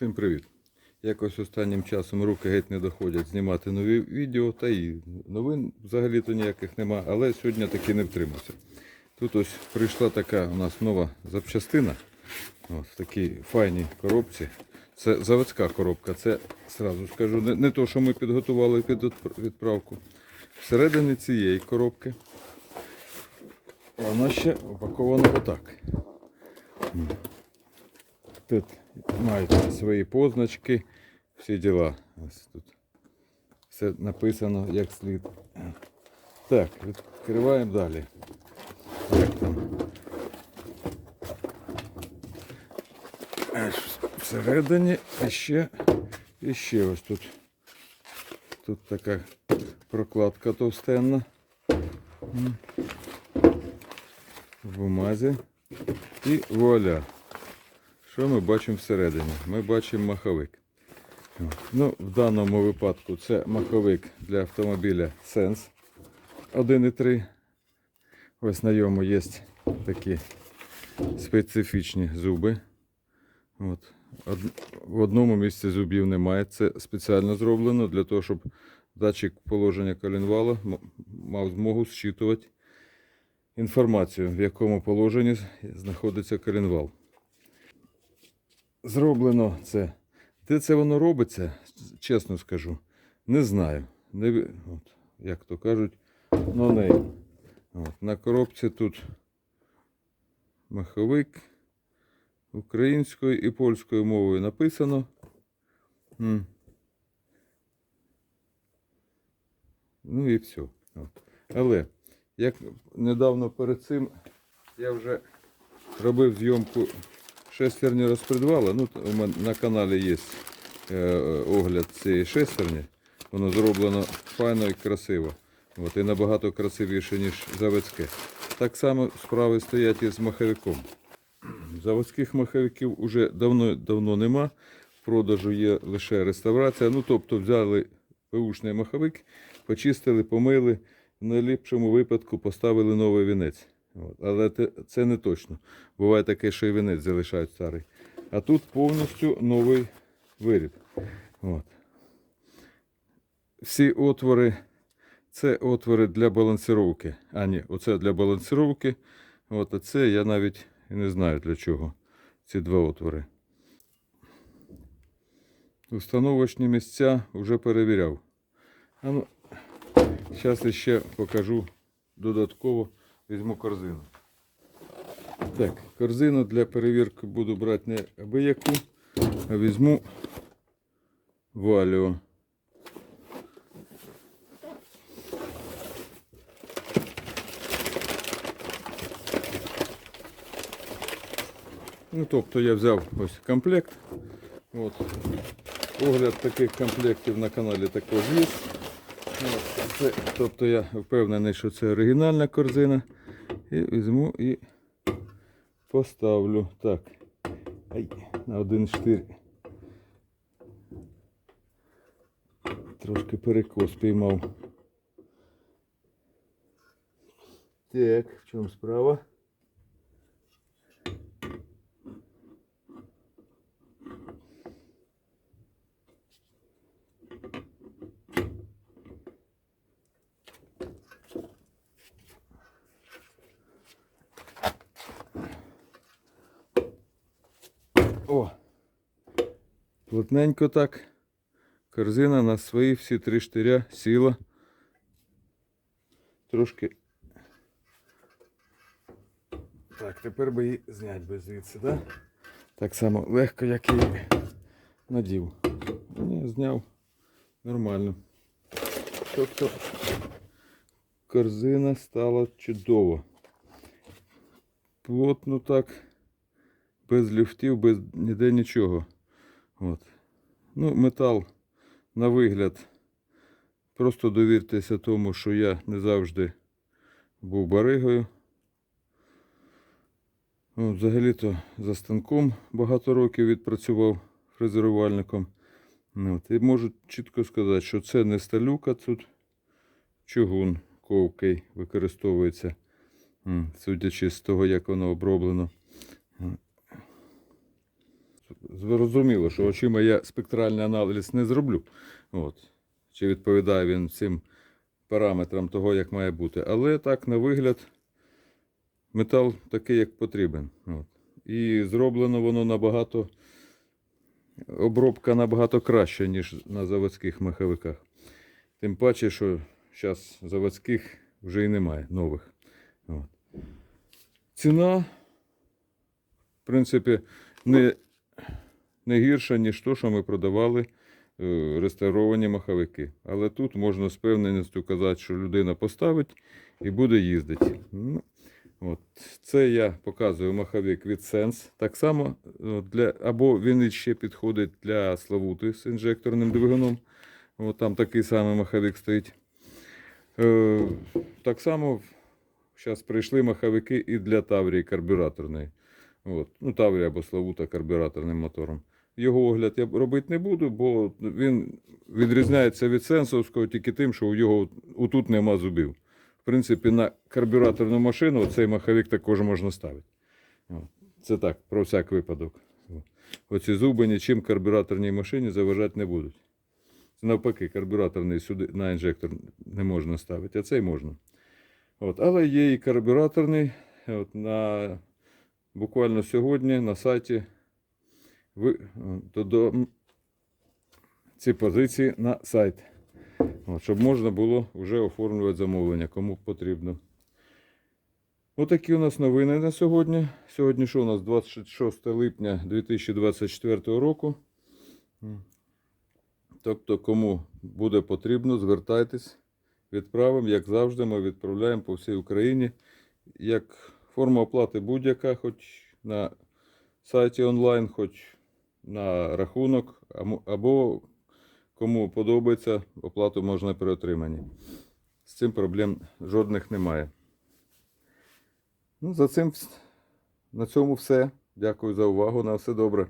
Всім привіт! Якось останнім часом руки геть не доходять знімати нові відео, та і новин взагалі-то ніяких нема, але сьогодні таки не втримався. Тут ось прийшла така у нас нова запчастина. От, в такій файній коробці. Це заводська коробка, це сразу скажу, не, не то, що ми підготували під відправку. Всередині цієї коробки вона ще упакована отак. Тут мають свої позначки, всі діла. Ось тут все написано як слід. Так, відкриваємо далі. Як там? Всередині іще, іще ось тут. Тут така прокладка товстенна. В бумазі. І вуаля. Що ми бачимо всередині? Ми бачимо маховик. Ну, в даному випадку це маховик для автомобіля Sense 1.3. Ось на ньому є такі специфічні зуби. От. В одному місці зубів немає. Це спеціально зроблено для того, щоб датчик положення колінвала м- мав змогу зчитувати інформацію, в якому положенні знаходиться колінвал. Зроблено це. Де це воно робиться, чесно скажу, не знаю. Не, от, як то кажуть, no name. От, на коробці тут маховик українською і польською мовою написано. Ну і все. Але як недавно перед цим я вже робив зйомку шестерні розпредвала. Ну, у мене на каналі є е, огляд цієї шестерні. Воно зроблено файно і красиво. От, і набагато красивіше, ніж заводське. Так само справи стоять і з маховиком. Заводських маховиків уже давно, давно нема. В продажу є лише реставрація. Ну, тобто взяли беушний маховик, почистили, помили, в найліпшому випадку поставили новий вінець. Але це не точно. Буває таке, що і вінець залишають старий. А тут повністю новий виріб. От. Всі отвори, це отвори для балансировки. А ні, оце для балансировки. От, а це я навіть не знаю для чого. Ці два отвори. Установочні місця вже перевіряв. А ну, зараз ще покажу додатково. Візьму корзину. Так, корзину для перевірки буду брати не аби яку, а візьму валіо. Ну, тобто я взяв ось комплект. От. Огляд таких комплектів на каналі також є. Це, тобто я впевнений, що це оригінальна корзина. І візьму і поставлю. Так. Ай, на один штир. Трошки перекос піймав. Так, в чому справа? Плотненько так. Корзина на свої всі три штиря сіла. Трошки. Так, тепер би її зняти би звідси, да? Так само легко, як і надів. Ні, зняв. Нормально. Тобто корзина стала чудово. Плотно так без люфтів, без ніде нічого. От. Ну, метал на вигляд. Просто довіртеся тому, що я не завжди був баригою. От, взагалі-то за станком багато років відпрацював фрезерувальником. Ну, От, і можу чітко сказати, що це не сталюка, тут чугун ковкий використовується, судячи з того, як воно оброблено. Зрозуміло, що очима я спектральний аналіз не зроблю. От. Чи відповідає він цим параметрам того, як має бути. Але так, на вигляд, метал такий, як потрібен. От. І зроблено воно набагато, обробка набагато краща, ніж на заводських маховиках. Тим паче, що зараз заводських вже і немає нових. От. Ціна, в принципі, не, не гірша, ніж то, що ми продавали е, реставровані маховики. Але тут можна з певненістю казати, що людина поставить і буде їздити. Ну, от. Це я показую маховик від Sense. Так само, е, для, або він ще підходить для Славути з інжекторним двигуном. От там такий самий маховик стоїть. Е, так само зараз прийшли маховики і для Таврії карбюраторної. От. Ну, Таврія або Славута карбюраторним мотором. Його огляд я робити не буду, бо він відрізняється від сенсовського тільки тим, що у його отут нема зубів. В принципі, на карбюраторну машину цей маховик також можна ставити. Це так, про всяк випадок. Оці зуби нічим карбюраторній машині заважати не будуть. Навпаки, карбюраторний сюди на інжектор не можна ставити, а цей можна. От. Але є і карбюраторний. От, на, буквально сьогодні на сайті додам ці позиції на сайт. От, щоб можна було вже оформлювати замовлення, кому потрібно. Отакі у нас новини на сьогодні. Сьогодні що у нас 26 липня 2024 року. Тобто, кому буде потрібно, звертайтесь, відправимо. Як завжди, ми відправляємо по всій Україні. Як форма оплати будь-яка, хоч на сайті онлайн, хоч на рахунок, або- кому подобається, оплату можна при отриманні. З цим проблем жодних немає. Ну, за цим на цьому все. Дякую за увагу. На все добре.